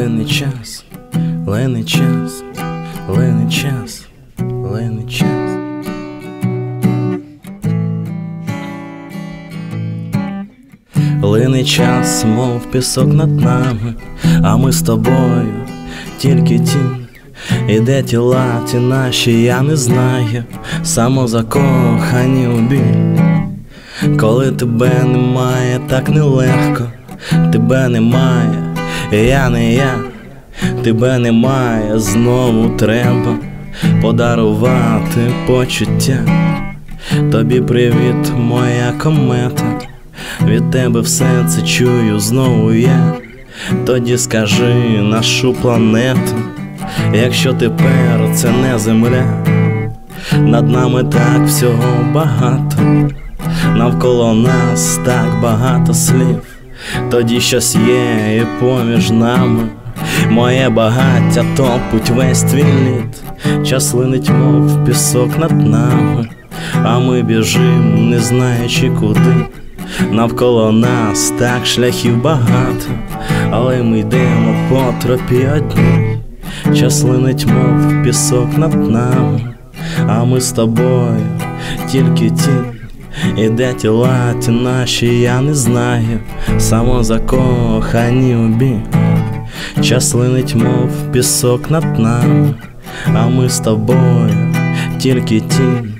Лине час, лине час, лине час, лине час. Лине час, мов пісок над нами, а ми з тобою тільки тінь. І де тіла ті наші, я не знаю, самозакохані у біль. Коли тебе немає, так нелегко, тебе немає, я не я, тебе немає, знову треба подарувати почуття. Тобі привіт, моя комета. Від тебе все це чую знову я. Тоді скажи нашу планету, якщо тепер це не земля, над нами так всього багато, навколо нас так багато слів, тоді щось є і поміж нами. Моє багаття топить весь твій лід, час линить, мов пісок над нами, а ми біжим, не знаючи куди. Навколо нас так шляхів багато, але ми йдемо по тропі одній. Час линить, мов пісок над нами, а ми з тобою тільки тінь. І де тіла ті наші, я не знаю, самозакохані у бік. Час линить, мов пісок над нами, а ми з тобою тільки тінь.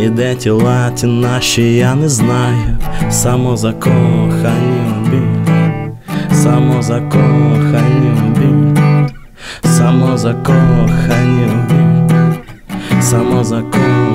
І де тіла ті наші, я не знаю, самозакохані у біль, самозакохані у біль, самозакохані у біль, самозакохані